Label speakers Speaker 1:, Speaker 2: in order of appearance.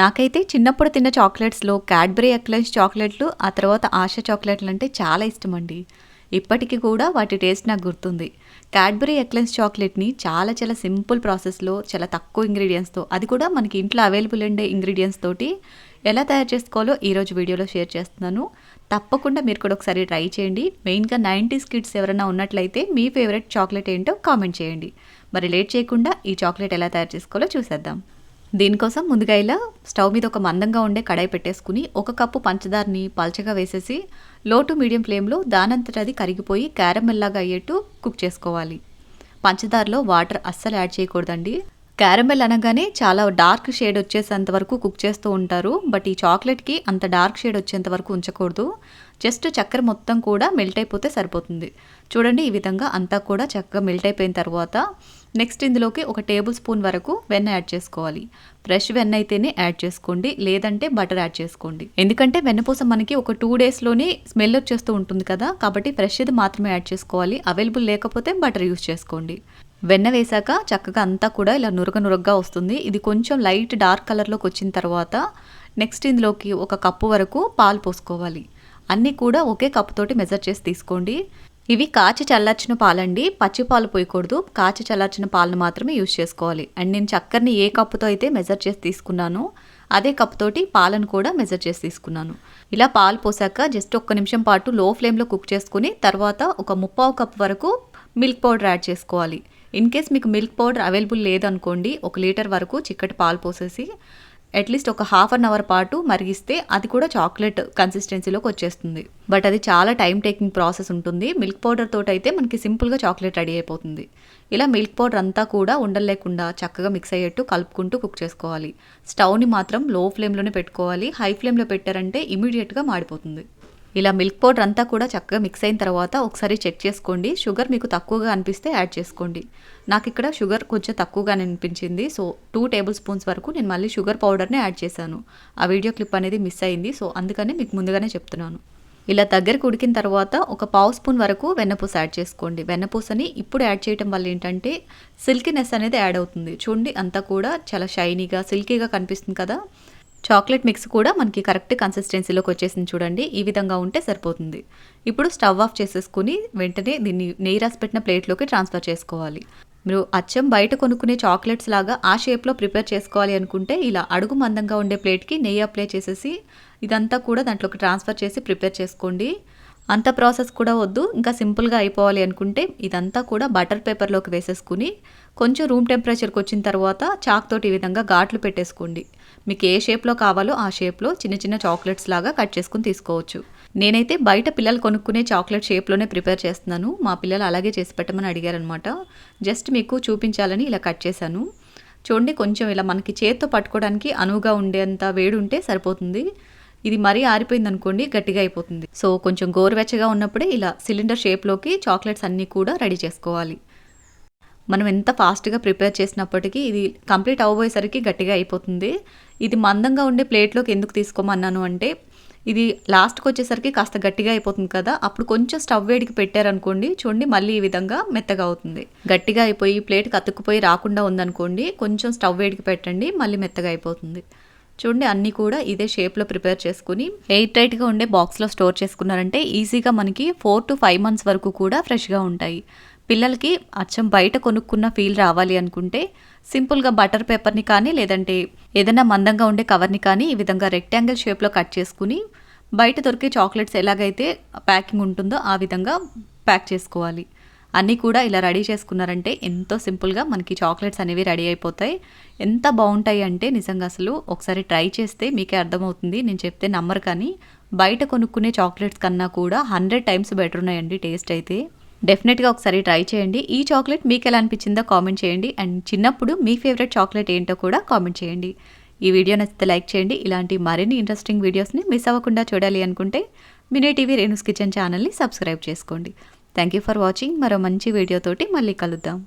Speaker 1: నాకైతే చిన్నప్పుడు తిన్న చాక్లెట్స్లో క్యాడ్బరీ ఎక్లెన్స్ చాక్లెట్లు ఆ తర్వాత ఆశ చాక్లెట్లు అంటే చాలా ఇష్టం అండి ఇప్పటికీ కూడా వాటి టేస్ట్ నాకు గుర్తుంది. క్యాడ్బరీ ఎక్లెన్స్ చాక్లెట్ని చాలా చాలా సింపుల్ ప్రాసెస్లో చాలా తక్కువ ఇంగ్రీడియంట్స్తో అది కూడా మనకి ఇంట్లో అవైలబుల్ ఉండే ఇంగ్రీడియంట్స్ తోటి ఎలా తయారు చేసుకోవాలో ఈరోజు వీడియోలో షేర్ చేస్తున్నాను. తప్పకుండా మీరు కూడా ఒకసారి ట్రై చేయండి. మెయిన్గా నైంటీస్ కిడ్స్ ఎవరైనా ఉన్నట్లయితే మీ ఫేవరెట్ చాక్లెట్ ఏంటో కామెంట్ చేయండి. మరి లేట్ చేయకుండా ఈ చాక్లెట్ ఎలా తయారు చేసుకోవాలో చూసేద్దాం. దీనికోసం ముందుగా ఇలా స్టవ్ మీద ఒక మందంగా ఉండే కడాయి పెట్టేసుకుని ఒక కప్పు పంచదారని పల్చగా వేసేసి లో టు మీడియం ఫ్లేమ్లో దానంతట అది కరిగిపోయి క్యారమెల్లాగా అయ్యేట్టు కుక్ చేసుకోవాలి. పంచదారలో వాటర్ అస్సలు యాడ్ చేయకూడదండి. క్యారమెల్ అనగానే చాలా డార్క్ షేడ్ వచ్చేసేంత వరకు కుక్ చేస్తూ ఉంటారు. బట్ ఈ చాక్లెట్కి అంత డార్క్ షేడ్ వచ్చేంత వరకు ఉంచకూడదు. జస్ట్ చక్కెర మొత్తం కూడా మెల్ట్ అయిపోతే సరిపోతుంది. చూడండి ఈ విధంగా అంతా కూడా చక్కగా మెల్ట్ అయిపోయిన తర్వాత నెక్స్ట్ ఇందులోకి ఒక టేబుల్ స్పూన్ వరకు వెన్న యాడ్ చేసుకోవాలి. ఫ్రెష్ వెన్న అయితేనే యాడ్ చేసుకోండి. లేదంటే బటర్ యాడ్ చేసుకోండి. ఎందుకంటే వెన్నపూస మనకి ఒక టూ డేస్లోనే స్మెల్ వచ్చేస్తూ ఉంటుంది కదా. కాబట్టి ఫ్రెష్ ఇది మాత్రమే యాడ్ చేసుకోవాలి. అవైలబుల్ లేకపోతే బటర్ యూస్ చేసుకోండి. వెన్న వేశాక చక్కగా అంతా కూడా ఇలా నురగ నురగ్గా వస్తుంది. ఇది కొంచెం లైట్ డార్క్ కలర్లోకి వచ్చిన తర్వాత నెక్స్ట్ ఇందులోకి ఒక కప్పు వరకు పాలు పోసుకోవాలి. అన్నీ కూడా ఒకే కప్పుతోటి మెజర్ చేసి తీసుకోండి. ఇవి కాచి చల్లార్చిన పాలండి. పచ్చి పాలు పోయకూడదు. కాచి చల్లార్చిన పాలను మాత్రమే యూజ్ చేసుకోవాలి. అండ్ నేను చక్కెరని ఏ కప్పుతో అయితే మెజర్ చేసి తీసుకున్నానో అదే కప్పుతోటి పాలను కూడా మెజర్ చేసి తీసుకున్నాను. ఇలా పాలు పోసాక జస్ట్ ఒక్క నిమిషం పాటు లో ఫ్లేమ్లో కుక్ చేసుకుని తర్వాత ఒక ముప్పావు కప్ వరకు మిల్క్ పౌడర్ యాడ్ చేసుకోవాలి. ఇన్ కేస్ మీకు మిల్క్ పౌడర్ అవైలబుల్ లేదనుకోండి ఒక లీటర్ వరకు చిక్కటి పాలు పోసేసి అట్లీస్ట్ ఒక హాఫ్ అన్ అవర్ పాటు మరిగిస్తే అది కూడా చాక్లెట్ కన్సిస్టెన్సీలోకి వచ్చేస్తుంది. బట్ అది చాలా టైం టేకింగ్ ప్రాసెస్ ఉంటుంది. మిల్క్ పౌడర్ తోటి అయితే మనకి సింపుల్గా చాక్లెట్ రెడీ అయిపోతుంది. ఇలా మిల్క్ పౌడర్ అంతా కూడా ఉండలేకుండా చక్కగా మిక్స్ అయ్యేట్టు కలుపుకుంటూ కుక్ చేసుకోవాలి. స్టవ్ని మాత్రం లో ఫ్లేమ్లోనే పెట్టుకోవాలి. హై ఫ్లేమ్లో పెట్టారంటే ఇమీడియట్గా మాడిపోతుంది. ఇలా మిల్క్ పౌడర్ అంతా కూడా చక్కగా మిక్స్ అయిన తర్వాత ఒకసారి చెక్ చేసుకోండి. షుగర్ మీకు తక్కువగా అనిపిస్తే యాడ్ చేసుకోండి. నాకు ఇక్కడ షుగర్ కొంచెం తక్కువగా అనిపించింది. సో టూ టేబుల్ స్పూన్స్ వరకు నేను మళ్ళీ షుగర్ పౌడర్నే యాడ్ చేశాను. ఆ వీడియో క్లిప్ అనేది మిస్ అయింది. సో అందుకనే మీకు ముందుగానే చెప్తున్నాను. ఇలా దగ్గరకు ఉడికిన తర్వాత ఒక పావు స్పూన్ వరకు వెన్నపూస యాడ్ చేసుకోండి. వెన్నపూసని ఇప్పుడు యాడ్ చేయడం వల్ల ఏంటంటే సిల్కీనెస్ అనేది యాడ్ అవుతుంది. చూడండి అంతా కూడా చాలా షైనీగా సిల్కీగా కనిపిస్తుంది కదా. చాక్లెట్ మిక్స్ కూడా మనకి కరెక్ట్ కన్సిస్టెన్సీలోకి వచ్చేసింది చూడండి. ఈ విధంగా ఉంటే సరిపోతుంది. ఇప్పుడు స్టవ్ ఆఫ్ చేసేసుకుని వెంటనే దీన్ని నెయ్యి రాసి పెట్టిన ప్లేట్లోకి ట్రాన్స్ఫర్ చేసుకోవాలి. మీరు అచ్చం బయట కొనుక్కునే చాక్లెట్స్ లాగా ఆ షేప్లో ప్రిపేర్ చేసుకోవాలి అనుకుంటే ఇలా అడుగు మందంగా ఉండే ప్లేట్కి నెయ్యి అప్లై చేసేసి ఇదంతా కూడా దాంట్లోకి ట్రాన్స్ఫర్ చేసి ప్రిపేర్ చేసుకోండి. అంత ప్రాసెస్ కూడా వద్దు. ఇంకా సింపుల్గా అయిపోవాలి అనుకుంటే ఇదంతా కూడా బటర్ పేపర్లోకి వేసేసుకుని కొంచెం రూమ్ టెంపరేచర్కి వచ్చిన తర్వాత చాక్ తోటి ఈ విధంగా ఘాట్లు పెట్టేసుకోండి. మీకు ఏ షేప్లో కావాలో ఆ షేప్లో చిన్న చిన్న చాక్లెట్స్ లాగా కట్ చేసుకుని తీసుకోవచ్చు. నేనైతే బయట పిల్లలు కొనుక్కునే చాక్లెట్ షేప్లోనే ప్రిపేర్ చేస్తున్నాను. మా పిల్లలు అలాగే చేసి పెట్టమని అడిగారనమాట జస్ట్ మీకు చూపించాలని ఇలా కట్ చేశాను. చూడండి కొంచెం ఇలా మనకి చేత్తో పట్టుకోవడానికి అనువుగా ఉండేంత వేడి ఉంటే సరిపోతుంది. ఇది మరీ ఆరిపోయింది అనుకోండి గట్టిగా అయిపోతుంది. సో కొంచెం గోరువెచ్చగా ఉన్నప్పుడే ఇలా సిలిండర్ షేప్లోకి చాక్లెట్స్ అన్నీ కూడా రెడీ చేసుకోవాలి. మనం ఎంత ఫాస్ట్గా ప్రిపేర్ చేసినప్పటికీ ఇది కంప్లీట్ అవ్వబోయేసరికి గట్టిగా అయిపోతుంది. ఇది మందంగా ఉండే ప్లేట్లోకి ఎందుకు తీసుకోమన్నాను అంటే ఇది లాస్ట్కి వచ్చేసరికి కాస్త గట్టిగా అయిపోతుంది కదా అప్పుడు కొంచెం స్టవ్ వేడికి పెట్టారనుకోండి చూడండి మళ్ళీ ఈ విధంగా మెత్తగా అవుతుంది. గట్టిగా అయిపోయి ప్లేట్ కతుక్కుపోయి రాకుండా ఉందనుకోండి కొంచెం స్టవ్ వేడికి పెట్టండి మళ్ళీ మెత్తగా అయిపోతుంది. చూడండి అన్నీ కూడా ఇదే షేప్లో ప్రిపేర్ చేసుకుని ఎయిట్ టైట్గా ఉండే బాక్స్లో స్టోర్ చేసుకున్నారంటే ఈజీగా మనకి ఫోర్ టు ఫైవ్ మంత్స్ వరకు కూడా ఫ్రెష్గా ఉంటాయి. పిల్లలకి అచ్చం బయట కొనుక్కున్న ఫీల్ రావాలి అనుకుంటే సింపుల్గా బటర్ పేపర్ని కానీ లేదంటే ఏదైనా మందంగా ఉండే కవర్ని కానీ ఈ విధంగా రెక్టాంగిల్ షేప్లో కట్ చేసుకుని బయట దొరికే చాక్లెట్స్ ఎలాగైతే ప్యాకింగ్ ఉంటుందో ఆ విధంగా ప్యాక్ చేసుకోవాలి. అన్నీ కూడా ఇలా రెడీ చేసుకున్నారంటే ఎంతో సింపుల్గా మనకి చాక్లెట్స్ అనేవి రెడీ అయిపోతాయి. ఎంత బాగుంటాయి అంటే నిజంగా అసలు ఒకసారి ట్రై చేస్తే మీకే అర్థమవుతుంది. నేను చెప్తే నమ్మరు కానీ బయట కొనుక్కునే చాక్లెట్స్ కన్నా కూడా హండ్రెడ్ టైమ్స్ బెటర్ ఉన్నాయండి టేస్ట్ అయితే. డెఫినెట్గా ఒకసారి ట్రై చేయండి. ఈ చాక్లెట్ మీకు ఎలా అనిపించిందో కామెంట్ చేయండి. అండ్ చిన్నప్పుడు మీ ఫేవరెట్ చాక్లెట్ ఏంటో కూడా కామెంట్ చేయండి. ఈ వీడియో నచ్చితే లైక్ చేయండి. ఇలాంటి మరిన్ని ఇంట్రెస్టింగ్ వీడియోస్ని మిస్ అవ్వకుండా చూడాలి అనుకుంటే మినీ టీవీ రేణుస్ కిచెన్ ఛానల్ని సబ్స్క్రైబ్ చేసుకోండి. థ్యాంక్ యూ ఫర్ వాచింగ్ మరో మంచి వీడియోతోటి మళ్ళీ కలుద్దాం.